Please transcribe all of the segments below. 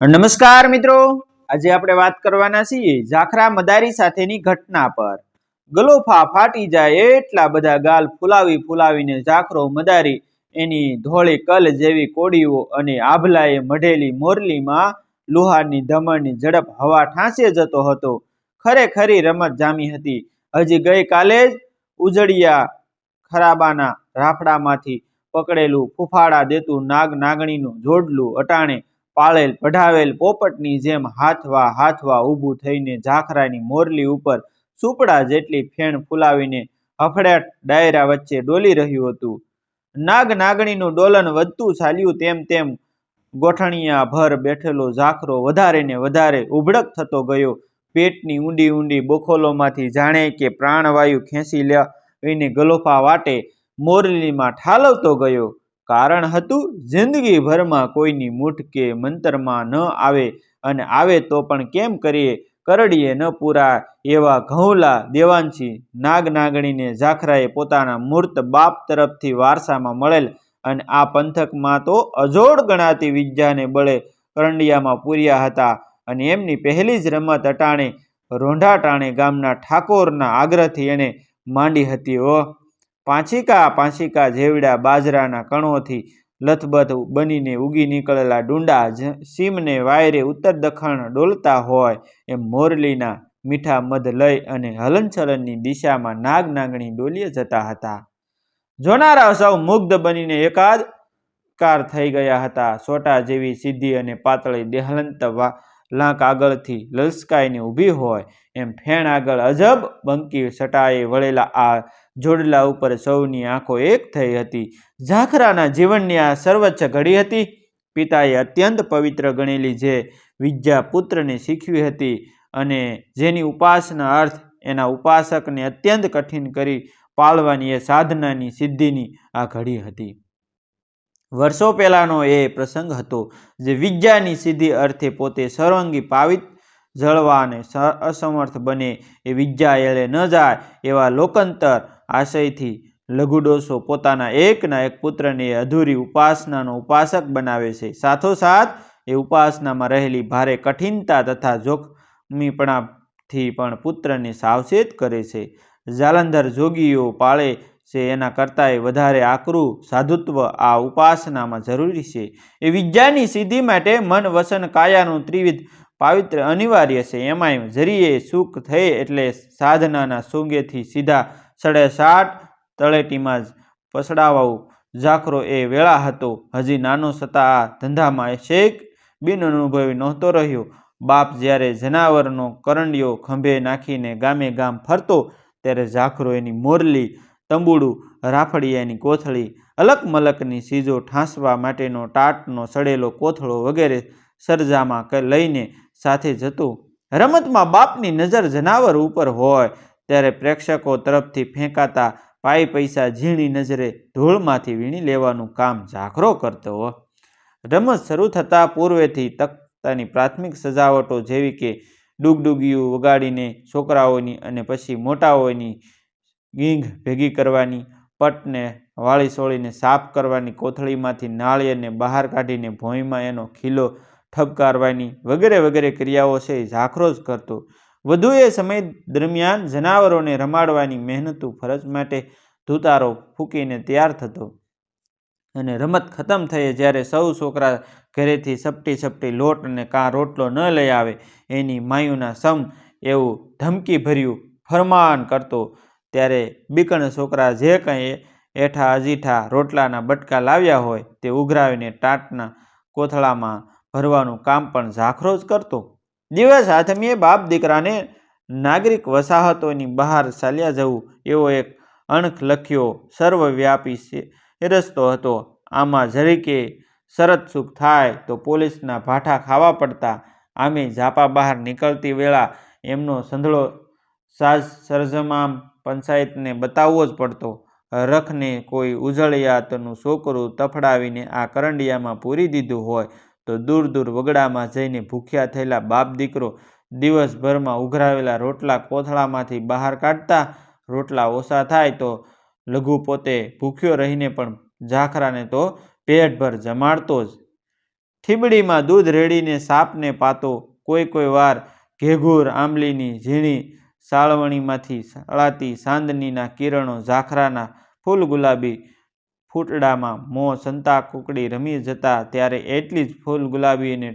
નમસ્કાર મિત્રો. આજે આપણે વાત કરવાના છીએ જાખરા મદારી સાથેની ઘટના પર. ગલોફા ફાટી જાય એટલા બધા ગાલ ફુલાવી ફુલાવીને જાખરો મદારી, એની ધોળી કલ જેવી કોડીઓ અને આભલાએ મઢેલી મોરલીમાં લુહારની ધમણની ઝડપ હવા ઠાંસે જતો હતો. ખરેખરી રમત જામી હતી. હજી ગઈકાલે જ ઉજળિયા ખરાબાના રાફડામાંથી પકડેલું ફૂફાડા દેતું નાગ નાગણીનું જોડલું અટાણે પાળેલ, પઢાવેલ પોપટની જેમ હાથવા હાથવા ઊભું થઈને ઝાખરાની મોરલી ઉપર સુપડા જેટલી ફેણ ફૂલાવીને હફડાટ ડાયરા વચ્ચે ડોલી રહ્યું હતું. નાગ નાગણીનું ડોલન વધતું ચાલ્યું તેમ તેમ ગોઠણિયા ભર બેઠેલો ઝાખરો વધારે ને વધારે ઉભડક થતો ગયો. પેટની ઊંડી ઊંડી બોખોલોમાંથી જાણે કે પ્રાણવાયુ ખેંચી લઈને ગલોફા વાટે મોરલીમાં ઠાલવતો ગયો. કારણ હતું, જિંદગીભરમાં કોઈની મૂઠ કે મંતરમાં ન આવે અને આવે તો પણ કેમ કરીએ? કરડીએ ન પૂરા એવા ઘઉલા દેવાંશી નાગ નાગણીને ઝાખરાએ પોતાના મૂર્ત બાપ તરફથી વારસામાં મળેલ અને આ પંથકમાં તો અજોડ ગણાતી વિદ્યાને બળે કરંડિયામાં પૂર્યા હતા અને એમની પહેલી જ રમત અટાણે રોંઢાટાણે ગામના ઠાકોરના આગ્રહથી એણે માંડી હતી ઓ પાંચિકા પાંચિકા જેવડા બાજરાના કણોથી લથબથ બનીને ઉગી નીકળેલા ડુંડા સીમને વાયરે ઉત્તર દખણ ડોલતા હોય એમ મોરલીના મીઠા મધ લઈ અને હલનચલનની દિશામાં નાગ નાગણી ડોલીએ જતા હતા. જોનારા સૌ મુગ્ધ બનીને એકાદ કાર થઈ ગયા હતા. સોટા જેવી સીધી અને પાતળી દેહલંત લાંક આગળથી લલસકાઈને ઊભી હોય, એમ ફેણ આગળ અજબ બંકી સટાએ વળેલા આ જોડલા ઉપર સૌની આંખો એક થઈ હતી. ઝાખરાના જીવનની આ સર્વોચ્ચ ઘડી હતી. પિતાએ અત્યંત પવિત્ર ગણેલી જે વિદ્યા પુત્રને શીખવી હતી અને જેની ઉપાસના અર્થ એના ઉપાસકને અત્યંત કઠિન કરી પાળવાની એ સાધનાની સિદ્ધિની આ ઘડી હતી. વર્ષો પહેલાંનો એ પ્રસંગ હતો જે વિદ્યાની સીધી અર્થે પોતે સર્વાંગી પાવિત જળવાને અસમર્થ બને એ વિદ્યા એળે ન જાય એવા લોકાંતર આશયથી લઘુડોસો પોતાના એકના એક પુત્રને અધૂરી ઉપાસનાનો ઉપાસક બનાવે છે. સાથોસાથ એ ઉપાસનામાં રહેલી ભારે કઠિનતા તથા જોખમીપણાથી પણ પુત્રને સાવચેત કરે છે. જાલંધર જોગીઓ પાળે છે. એના કરતાંય વધારે આકરું સાધુત્વ આ ઉપાસનામાં જરૂરી છે. એ વિદ્યાની સિદ્ધિ માટે મન વસન કાયાનું ત્રિવિધ પાવિત્ર અનિવાર્ય છે. એમાંય જરીએ સુખ થઈ એટલે સાધનાના સુંગેથી સીધા સડેસાટ તળેટીમાં જ પસડાવાવું ઝાખરો એ વેળા હતો. હજી નાનો છતાં આ ધંધામાં શેખ બિન અનુભવી નહોતો રહ્યો. બાપ જ્યારે જનાવરનો કરંડિયો ખંભે નાખીને ગામે ગામ ફરતો, ત્યારે ઝાખરો એની મોરલી તંબુડું રાફડિયાની કોથળી અલક મલકની સીજો ઠાંસવા માટેનો ટાટનો સડેલો કોથળો વગેરે સરજામાં લઈને સાથે જતો. રમતમાં બાપની નજર જનાવર ઉપર હોય, ત્યારે પ્રેક્ષકો તરફથી ફેંકાતા પાઈ પૈસા ઝીણી નજરે ધૂળમાંથી વીણી લેવાનું કામ ઝાખરો કરતો. રમત શરૂ થતાં પૂર્વેથી તખ્તાની પ્રાથમિક સજાવટો જેવી કે ડુગડુગીયું વગાડીને છોકરાઓની અને પછી મોટાઓની ગીંઘ ભેગી કરવાની, પટને વાળી સોળીને સાફ કરવાની, કોથળીમાંથી નાળિયેરને બહાર કાઢીને ભોંયમાં એનો ખીલો ઠપકારવાની વગેરે વગેરે ક્રિયાઓ છે ઝાખરો જ કરતો. વધુ એ સમય દરમિયાન જનાવરોને રમાડવાની મહેનતુ ફરજ માટે ધુતારો ફૂંકીને તૈયાર થતો. અને રમત ખતમ થઈએ જ્યારે સૌ છોકરા ઘરેથી સપટી સપટી લોટ અને કાં રોટલો ન લઈ આવે, એની માયુના સમ એવું ધમકી ભર્યું ફરમાન કરતો. ત્યારે બીકણ છોકરા જે કંઈ એઠા અજીઠા રોટલાના બટકા લાવ્યા હોય તે ઉઘરાવીને ટાટના કોથળામાં ભરવાનું કામ પણ ઝાખરો જ કરતો. દિવસ આથમીએ બાપ દીકરાને નાગરિક વસાહતોની બહાર ચાલ્યા જવું એવો એક અણખ લખ્યો સર્વવ્યાપી રસ્તો હતો આમાં જરીકે શરત સુખ થાય તો પોલીસના ભાઠા ખાવા પડતા. આમે ઝાપા બહાર નીકળતી વેળા એમનો સંધળો સાજ સરજમામ પંચાયતને બતાવવો જ પડતો. રખને કોઈ ઉજળિયાતનું છોકરું તફડાવીને આ કરંડિયામાં પૂરી દીધું હોય તો દૂર દૂર વગડામાં જઈને ભૂખ્યા થયેલા બાપ દીકરો દિવસભરમાં ઉઘરાવેલા રોટલા કોથળામાંથી બહાર કાઢતા રોટલા ઓછા થાય તો લઘુ પોતે ભૂખ્યો રહીને પણ ઝાખરાને તો પેટભર જમાડતો જ. થીબડીમાં દૂધ રેડીને સાપને પાતો કોઈ કોઈ વાર ઘેઘૂર આંબલીની ઝીણી સાળવણીમાંથી સળાતી સાંદનીના કિરણો ઝાખરાના ફૂલ ગુલાબી ફૂટડામાં મોં સંતા કુકડી રમી જતા ત્યારે એટલી જ ફૂલ ગુલાબી અને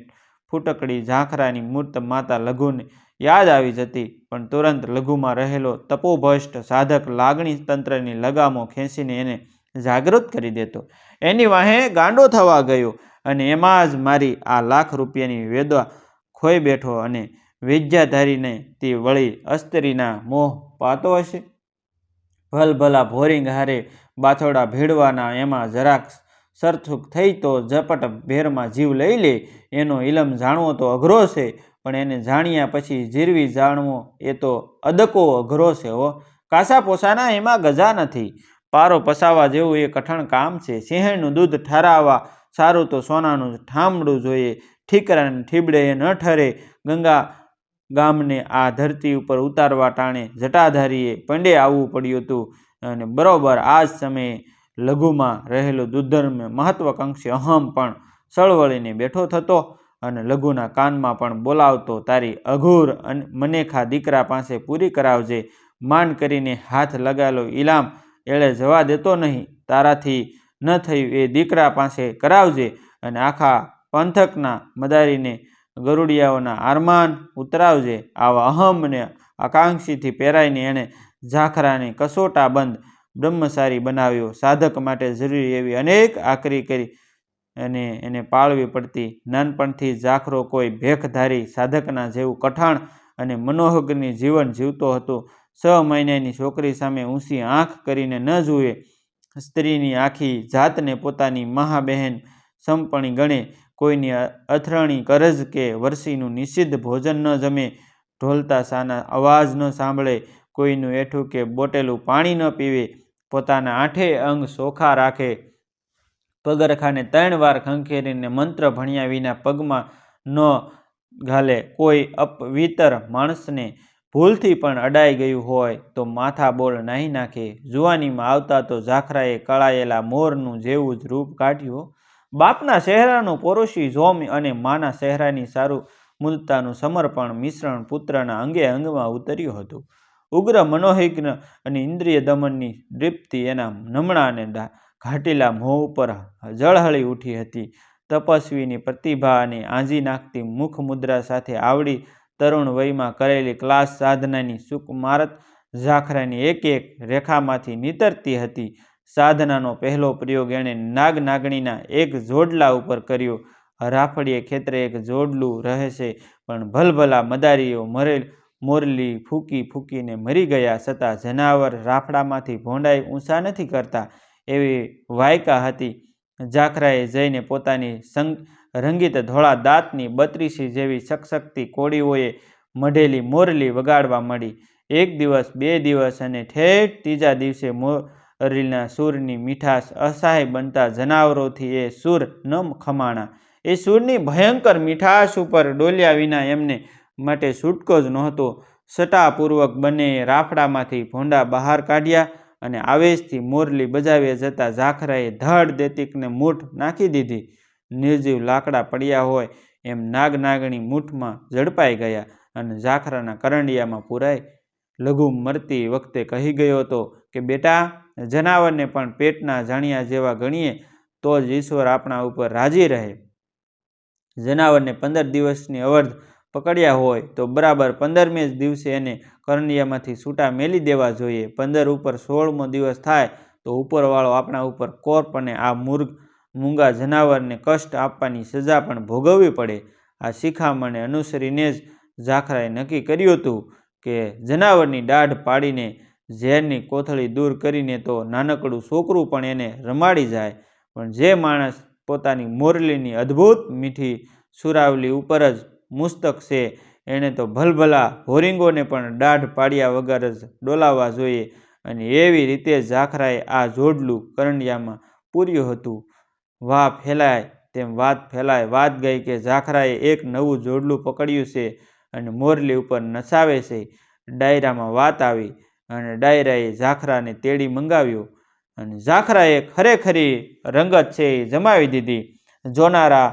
ફૂટકડી ઝાંખરાની મૂર્ત માતા લઘુને યાદ આવી જતી, પણ તુરંત લઘુમાં રહેલો તપોભ્રષ્ટ સાધક લાગણી તંત્રની લગામો ખેંચીને એને જાગૃત કરી દેતો. એની વાહે ગાંડો થવા ગયો અને એમાં જ મારી આ લાખ રૂપિયાની વેદવા ખોઈ બેઠો અને વિદ્યાધારીને તે વળી અસ્તરીના મોહ પાતો હશે? ભલભલા ભોરિંગ હારે બાથોડા ભેળવાના એમાં જરાક સરથુક થઈ તો ઝપટ ભેરમાં જીવ લઈ લે. એનો ઇલમ જાણવો તો અઘરો છે, પણ એને જાણ્યા પછી જીરવી જાણવો એ તો અદકો અઘરો છે હો. કાસા પોસાના એમાં ગજા નથી. પારો પસાવા જેવું એ કઠણ કામ છે. સિંહણનું દૂધ ઠરાવવા સારું તો સોનાનું ઠામડું જોઈએ. ઠીકરાને ઠીબડે એ ન ઠરે. ગંગા ગામને આ ધરતી ઉપર ઉતારવા ટાણે જટાધારીએ પંડે આવવું પડ્યું હતું. અને બરોબર આ જ સમયે લઘુમાં રહેલો દુર્ધર્મ મહત્વકાંક્ષી અહમ પણ સળવળીને બેઠો થતો અને લઘુના કાનમાં પણ બોલાવતો, તારી અઘુર અને મનેખા દીકરા પાસે પૂરી કરાવજે. માન કરીને હાથ લગાવેલો ઇલામ એળે જવા દેતો નહીં. તારાથી ન થયું એ દીકરા પાસે કરાવજે. અને આખા પંથકના મદારીને ગરુડિયાઓના આરમાન ઉતરાવજે. આવા અહમને આકાંક્ષીથી પહેરાઈને એણે ઝાખરાને કસોટાબંધ બ્રહ્મચારી બનાવ્યો. સાધક માટે જરૂરી એવી અનેક આકરી કરી અને એને પાળવી પડતી. નાનપણથી ઝાખરો કોઈ ભેખધારી સાધકના જેવું કઠાણ અને મનોહગની જીવન જીવતો હતો. છ મહિનાની છોકરી સામે ઊંચી આંખ કરીને ન જુએ. સ્ત્રીની આખી જાતને પોતાની મહાબહેન સંપણી ગણે કોઈની અથડાણી કરજ કે વરસીનું નિષિદ્ધ ભોજન ન જમે, ઢોલતા સાના અવાજ ન સાંભળે, કોઈનું એઠું કે બોટેલું પાણી ન પીવે, પોતાના આઠે અંગ સોખા રાખે. પગરખાને ત્રણ વાર ખંખેરીને મંત્ર ભણ્યા વિના પગમાં ન ઘાલે. કોઈ અપવિતર માણસને ભૂલથી પણ અડાઈ ગયું હોય તો માથા બોળ નાહી નાખે. જુવાનીમાં આવતા તો ઝાખરાએ કળાયેલા મોરનું જેવું જ રૂપ કાઢ્યું. બાપના ચહેરાનું પોરુષી જોમ અને માના ચહેરાની સારું મૂલતાનું સમર્પણ મિશ્રણ પુત્રના અંગે અંગમાં ઉતર્યું હતું. ઉગ્ર મનોહિગ્ન અને ઇન્દ્રિય દમનની દ્રીપ્તિ એના નમણા અને ઘાટીલા મોં ઉપર જળહળી ઉઠી હતી. તપસ્વીની પ્રતિભા અને આંજી નાખતી મુખ મુદ્રા સાથે આવડી તરુણ વયમાં કરેલી ક્લાસ સાધનાની સુકમારત ઝાખરાની એક એક રેખામાંથી નીતરતી હતી. સાધનાનો પહેલો પ્રયોગ એણે નાગ નાગણીના એક જોડલા ઉપર કર્યો. રાફડીએ ખેતરે એક જોડલું રહેશે, પણ ભલભલા મદારીઓ મરેલ મોરલી ફૂંકી ફૂંકીને મરી ગયા છતાં જનાવર રાફડામાંથી ભોંડાઈ ઊંચા નથી કરતા. એવી વાયકા હતી. જાખરાએ જઈને પોતાની સંગ, રંગીત ધોળા દાંતની બત્રીસી જેવી સકસકતી કોળીઓએ મઢેલી મોરલી વગાડવા મળી. એક દિવસ, બે દિવસ અને ઠેઠ ત્રીજા દિવસે મોરલીના સૂરની મીઠાશ અસહાય બનતા જનાવરોથી એ સૂર ન ખમાણા. એ સૂરની ભયંકર મીઠાશ ઉપર ડોલ્યા વિના એમને માટે છૂટકો જ નહોતો. સટાપૂર્વક બંને રાફડામાંથી ભોંડા બહાર કાઢ્યા અને આવેશથી મોરલી બજાવ્યા જતાં ઝાખરાએ ધડ દેતીકને મૂઠ નાખી દીધી. નિર્જીવ લાકડા પડ્યા હોય એમ નાગ નાગણી મૂઠમાં ઝડપાઈ ગયા અને ઝાખરાના કરંડિયામાં પુરાય લઘુ મરતી વખતે કહી ગયો હતો કે, બેટા જનાવરને પણ પેટના જાણ્યા જેવા ગણીએ તો જ ઈશ્વર આપણા ઉપર રાજી રહે. જનાવરને પંદર દિવસની અવર્ધ પકડ્યા હોય તો બરાબર પંદરમે જ દિવસે એને કરણિયામાંથી છૂટા મેલી દેવા જોઈએ. પંદર ઉપર સોળમો દિવસ થાય તો ઉપરવાળો આપણા ઉપર કોર્પ અને આ મૂર્ગ મૂંગા જનાવરને કષ્ટ આપવાની સજા પણ ભોગવવી પડે. આ શિખામણને અનુસરીને જ ઝાખરાએ નક્કી કર્યું હતું કે જનાવરની દાઢ પાડીને ઝેરની કોથળી દૂર કરીને તો નાનકડું છોકરું પણ એને રમાડી જાય. પણ જે માણસ પોતાની મોરલીની અદ્ભુત મીઠી સુરાવલી ઉપર જ મુસ્તક છે, એણે તો ભલભલા હોરિંગોને પણ દાઢ પાડ્યા વગર જ ડોલાવવા જોઈએ અને એવી રીતે ઝાખરાએ આ જોડલું કરંડિયામાં પૂર્યું હતું. વાહ ફેલાય તેમ વાત ફેલાય વાત ગઈ કે ઝાખરાએ એક નવું જોડલું પકડ્યું છે અને મોરલી ઉપર નસાવે છે. ડાયરામાં વાત આવી. અને ડાયરાએ ઝાખરાને તેડી મંગાવ્યું. અને ઝાખરાએ ખરેખરી રંગત છે એ જમાવી દીધી. જોનારા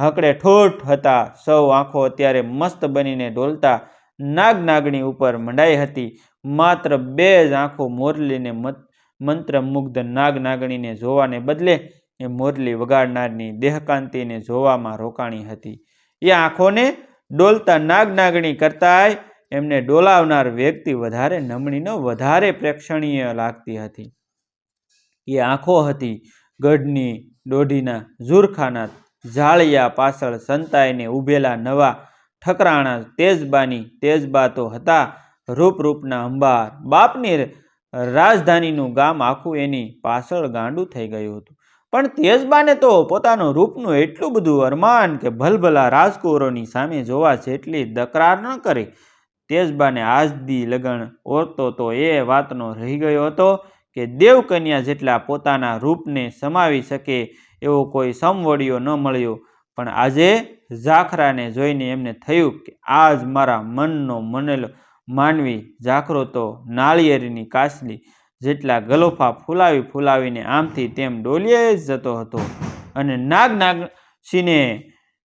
હકડે ઠોઠ હતા. સૌ આંખો અત્યારે મસ્ત બનીને ડોલતા નાગ નાગણી ઉપર મંડાઈ હતી. માત્ર બે જ આંખો મોરલીને મત, મંત્રમુગ્ધ નાગ નાગણીને જોવાને બદલે એ મોરલી વગાડનારની દેહકાંતિને જોવામાં રોકાણી હતી. એ આંખોને ડોલતા નાગ નાગણી કરતાંય એમને ડોલાવનાર વ્યક્તિ વધારે નમણીનો વધારે પ્રેક્ષણીય લાગતી હતી. એ આંખો હતી ગઢની દોઢીના ઝુરખાના ઝાળિયા પાછળ સંતાઈને ઊભેલા નવા ઠકરાણા તેજબાની તેજબા તો હતા રૂપરૂપના અંબાર. બાપની રાજધાનીનું ગામ આખું એની પાછળ ગાંડું થઈ ગયું હતું. પણ તેજબાને તો પોતાનું રૂપનું એટલું બધું અરમાન કે ભલભલા રાજકુંવરોની સામે જોવા જેટલી દકરાર ન કરી તેજબાને આજદી લગન ઓરતો તો એ વાતનો રહી ગયો હતો કે દેવકન્યા જેટલા પોતાના રૂપને સમાવી શકે એવો કોઈ સમવડિયો ન મળ્યો. પણ આજે ઝાખરાને જોઈને એમને થયું કે આજ મારા મનનો મનેલો માનવી ઝાખરો તો નાળિયેરની કાસલી જેટલા ગલોફા ફૂલાવી ફૂલાવીને આમથી તેમ ડોલીએ જતો હતો. અને નાગ નાગસીને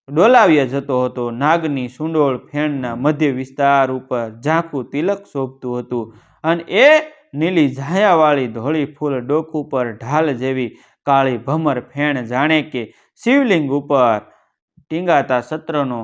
ડોલાવ્યા જતો હતો. નાગની સુંડોળ ફેણના મધ્ય વિસ્તાર ઉપર ઝાંખું તિલક શોભતું હતું અને એ નીલી ઝાયાવાળી ધોળી ફૂલ ડોક ઉપર ઢાલ જેવી કાળી ભમર ફેણ જાણે કે શિવલિંગ ઉપર ટીંગાતા સત્રનો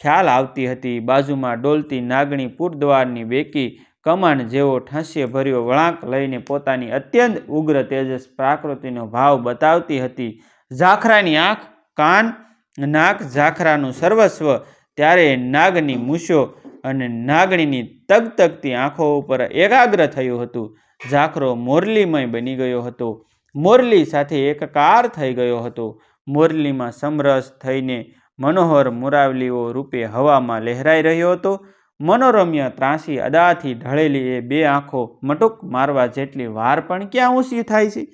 ખ્યાલ આવતી હતી. બાજુમાં ડોલતી નાગણી પુરદ્વારની બેકી કમાન જેવો ઠાંસ્ય ભર્યો વળાંક લઈને પોતાની અત્યંત ઉગ્ર તેજસ પ્રાકૃતિનો ભાવ બતાવતી હતી. ઝાખરાની આંખ કાન, નાક ઝાખરાનું સર્વસ્વ, ત્યારે નાગની મૂછો અને નાગણીની તગતગતી આંખો ઉપર એકાગ્ર થયું હતું. ઝાખરો મોરલીમય બની ગયો હતો. મોરલી સાથે એકકાર થઈ ગયો હતો. મોરલીમાં સમરસ થઈને મનોહર મુરાવલીઓ રૂપે હવામાં લહેરાઈ રહ્યો હતો. મનોરમ્ય ત્રાસી અદાથી ઢળેલી એ બે આંખો મટુક મારવા જેટલી વાર પણ ક્યાં ઊંચી થાય છે?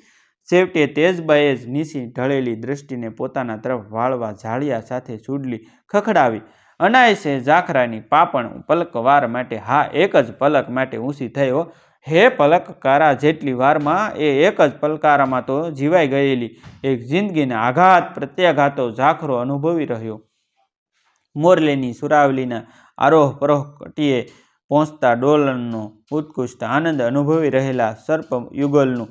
છેવટે તેજબાએ જ નીસી ઢળેલી દૃષ્ટિને પોતાના તરફ વાળવા ઝાડિયા સાથે ચૂડલી ખખડાવી. અનાયસે ઝાખરાની પાપણ પલકવાર માટે, હા, એક જ પલક માટે ઊંચી થયો. હે પલકકારા, જેટલી વારમાં એ એક જ પલકારામાં તો જીવાઈ ગયેલી. એક જિંદગીના આઘાત, પ્રત્યાઘાતો ઝાખરો અનુભવી રહ્યો. મોરલીની સુરાવલીના આરોહ પરોહ કટીએ પહોંચતા ડોલનનો ઉત્કૃષ્ટ આનંદ અનુભવી રહેલા સર્પ યુગલનું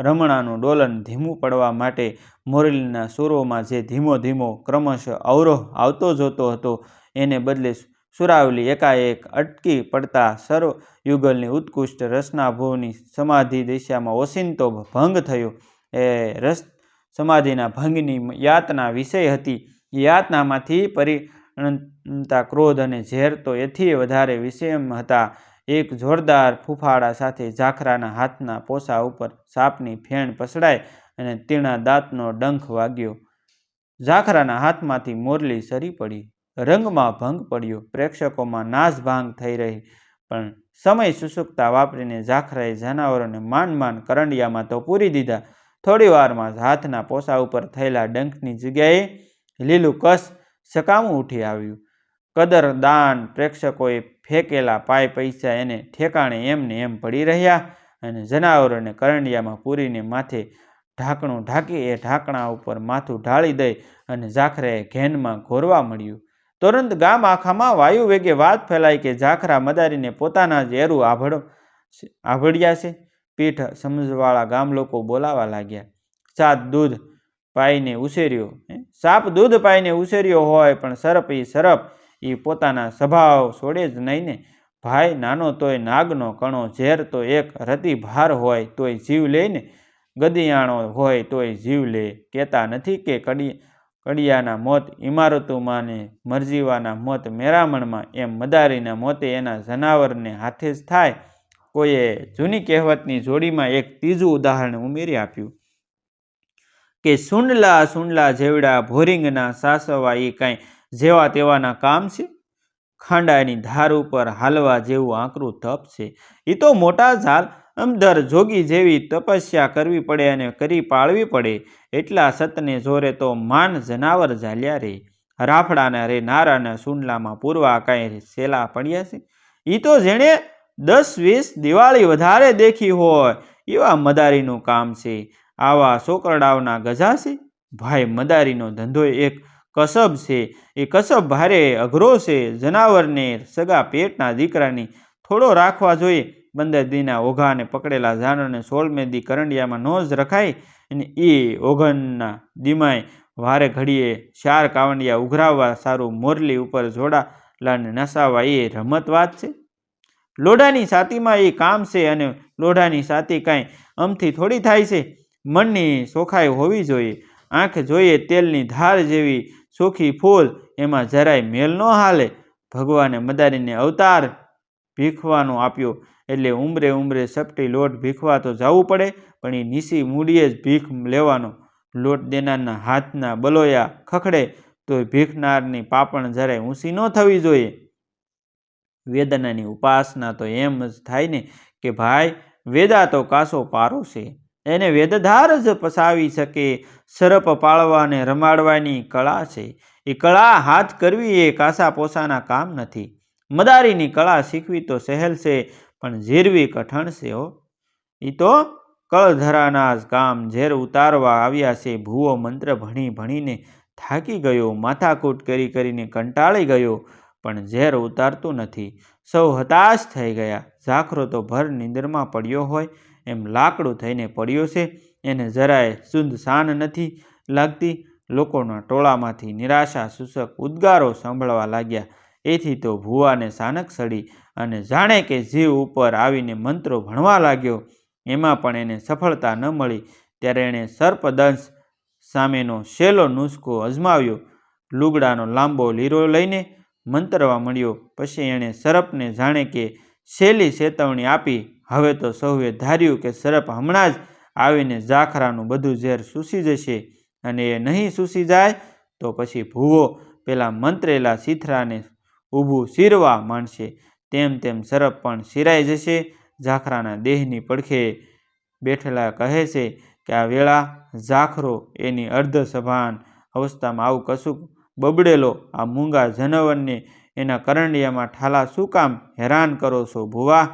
રમણાનું ડોલન ધીમું પડવા માટે મોરલીના સુરોમાં જે ધીમો ધીમો ક્રમશઃ અવરોહ આવતો જતો હતો, એને બદલે સુરાવલી એકાએક અટકી પડતા સર્વ યુગલની ઉત્કૃષ્ટ રસનાભોની સમાધિ દિશામાં ઓસિંતો ભંગ થયો. એ રસ, સમાધિના ભંગની યાતના વિષય હતી. યાતનામાંથી પરિણતા ક્રોધ અને ઝેર તો એથી વધારે વિષયમ હતા. એક જોરદાર ફૂફાડા સાથે ઝાખરાના હાથના પોસા ઉપર સાપની ફેણ પસડાય અને તીણા દાંતનો ડંખ વાગ્યો. ઝાખરાના હાથમાંથી મોરલી સરી પડી. રંગમાં ભંગ પડ્યો. પ્રેક્ષકોમાં નાસભાંગ થઈ રહી. પણ સમય સુસુકતા વાપરીને ઝાખરાએ જનાવરોને માન માન કરંડિયામાં તો પૂરી દીધા. થોડી વારમાં હાથના પોસા ઉપર થયેલા ડંખની જગ્યાએ લીલું કસ સકામું ઉઠી આવ્યું. કદર, દાન પ્રેક્ષકોએ ફેંકેલા પાય પૈસા એને ઠેકાણે એમને એમ પડી રહ્યા અને જનાવરોને કરંડિયામાં પૂરીને માથે ઢાંકણું ઢાંકી એ ઢાંકણા ઉપર માથું ઢાળી દઈ અને ઝાખરાએ ઘેનમાં ઘોરવા મળ્યું તુરંત ગામ આખામાં વાયુ વેગે વાત ફેલાઈ કે ઝાખરા મદારીને પોતાના જ એરું આભળ આભળ્યા છે? પીઠ સમજવાળા ગામ લોકો બોલાવા લાગ્યા. સાત દૂધ પાઈને ઉછેર્યો. સાપ દૂધ પાઈને ઉછેર્યો હોય પણ સરપ એ સરપ એ પોતાના સ્વભાવ છોડે જ નહીં ને. ભાઈ નાનો તોય નાગનો કણો, ઝેર તો એક રતિ ભાર હોય તોય જીવ લે ને. ગદિયાણો હોય તોય જીવ લે. કહેતા નથી કે કડી, કડિયાના મોત ઇમારતોમાં ને મરજીવાના મોત મેરામણમાં એમ મદારીના મોતે એના જનાવરને હાથે જ થાય. કોઈએ જૂની કહેવતની જોડીમાં એક ત્રીજું ઉદાહરણ ઉમેરી આપ્યું. કે સુંડલા સુંડલા જેવડા ભોરિંગના સાસવા એ કાંઈ જેવા તેવાના કામ છે? ખાંડાની ધાર ઉપર હાલવા જેવું આંકરું તપ છે. એ તો મોટા ઝાલ, અમદર જોગી જેવી તપસ્યા કરવી પડે અને કરી પાળવી પડે. એટલા સતને જોરે તો માન જનાવર ઝાલ્યા રે. રાફડાના રે, નારાના સુંડલામાં પૂરવા કાંઈ સેલા પડ્યા છે? એ તો જેણે દસ વીસ દિવાળી વધારે દેખી હોય, એવા મદારીનું કામ છે. આવા સોકરડાવના ગજા છે? ભાઈ, મદારીનો ધંધો એક કસબ છે. એ કસબ ભારે અઘરો છે. જનાવરને સગા પેટના દીકરાની થોડો રાખવા જોઈએ. બંદર દીના ઓઘાને પકડેલા ઝાડને સોળમે દી કરંડિયામાં નો જ રખાય અને એ ઓઘનના દીમાય વારે ઘડીએ ચાર કાવંડિયા ઉઘરાવવા સારું મોરલી ઉપર જોડાલાને નસાવવા એ રમત વાત છે. લોઢાની સાતીમાં એ કામ છે અને લોઢાની સાતી કાંઈ અમથી થોડી થાય છે. મનની સોખાઈ હોવી જોઈએ. આંખ જોઈએ તેલની ધાર જેવી ચોખ્ખી ફૂલ, એમાં જરાય મેલ ન હાલે. ભગવાને મદારીને અવતાર ભીખવાનો આપ્યો. એટલે ઉમરે ઉમરે સપટી લોટ ભીખવા તો જવું પડે, પણ એ નીસી મૂડીએ જ ભીખ લેવાનો. લોટ દેનારના હાથના બલોયા ખખડે તો ભીખનારની પાપણ જરાય ઊંચી ન થવી જોઈએ. વેદનાની ઉપાસના તો એમ જ થાય ને કે ભાઈ, વેદા તો કાસો પારો છે. એને વેદધાર જ પસાવી શકે. સરપ પાળવાને રમાડવાની કળા છે. એ કળા હાથ કરવી એ કાસા પોસાના કામ નથી. મદારીની કળા શીખવી તો સહેલ છે, પણ ઝેરવી કઠણ છે હો. એ તો કળધરાના જ કામ ઝેર ઉતારવા આવ્યા છે. ભૂવો મંત્ર ભણી ભણીને થાકી ગયો, માથાકૂટ કરી કરીને કંટાળી ગયો, પણ ઝેર ઉતારતું નથી. સૌ હતાશ થઈ ગયા. ઝાખરો તો ભર નીંદરમાં પડ્યો હોય એમ લાકડું થઈને પડ્યો છે. એને જરાય સુંદ શાન નથી લાગતી. લોકોના ટોળામાંથી નિરાશા સૂચક ઉદ્ગારો સાંભળવા લાગ્યા. એથી તો ભુવાને સાનક સડી અને જાણે કે જીવ ઉપર આવીને મંત્રો ભણવા લાગ્યો. એમાં પણ એને સફળતા ન મળી. ત્યારે એણે સર્પદંશ સામેનો શેલો નુસ્ખો અજમાવ્યો. લુગડાનો લાંબો લીરો લઈને મંતરવા મળ્યો પછી એણે સર્પને જાણે કે શેલી ચેતવણી આપી હવે તો સૌએ ધાર્યું કે સર્પ હમણાં જ આવીને ઝાખરાનું બધું ઝેર સૂસી જશે અને એ નહીં સૂસી જાય તો પછી ભૂવો પેલા મંત્રેલા સીથરાને ઊભું શીરવા માંડશે. તેમ તેમ સર્પ પણ શિરાઈ જશે, ઝાખરાના દેહની પડખે બેઠેલા કહે છે કે આ વેળા ઝાખરો એની અર્ધ સભાન અવસ્થામાં આવું કશુંક બબડેલો આ મૂંગા જનવરને એના કરંડિયામાં ઠાલા શું કામ હેરાન કરો છો ભુવા?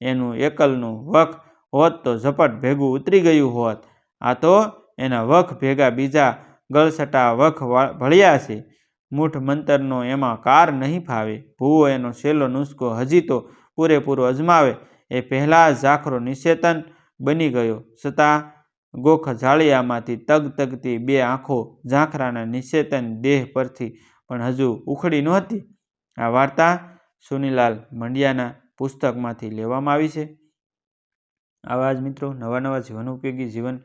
એનું એકલનું વખ હોત તો ઝપટ ભેગું ઉતરી ગયું હોત. આ તો એના વખ ભેગા બીજા ગળસટા વખ ભળ્યા છે. મૂઠ મંતરનો એમાં કાર નહીં ફાવે. ભૂવો એનો છેલ્લો નુસ્ખો હજી તો પૂરેપૂરો અજમાવે. એ પહેલાં ઝાખરો નિશેતન બની ગયો. છતાં ગોખ જાળિયામાંથી તગ તગતી બે આંખો ઝાંખરાના નિશેતન દેહ પરથી પણ હજુ ઉખડી નહોતી. આ વાર્તા સુનીલાલ મંડિયાના પુસ્તકમાંથી લેવામાં આવી છે. આવા જ મિત્રો નવા નવા જીવન ઉપયોગી જીવન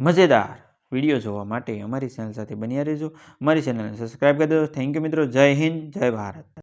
મજેદાર વીડિયો જોવા માટે અમારી ચેનલ સાથે બન્યા રહેજો. અમારી ચેનલને સબસ્ક્રાઈબ કરી દેજો. થેન્ક યુ મિત્રો. જય હિન્દ, જય ભારત.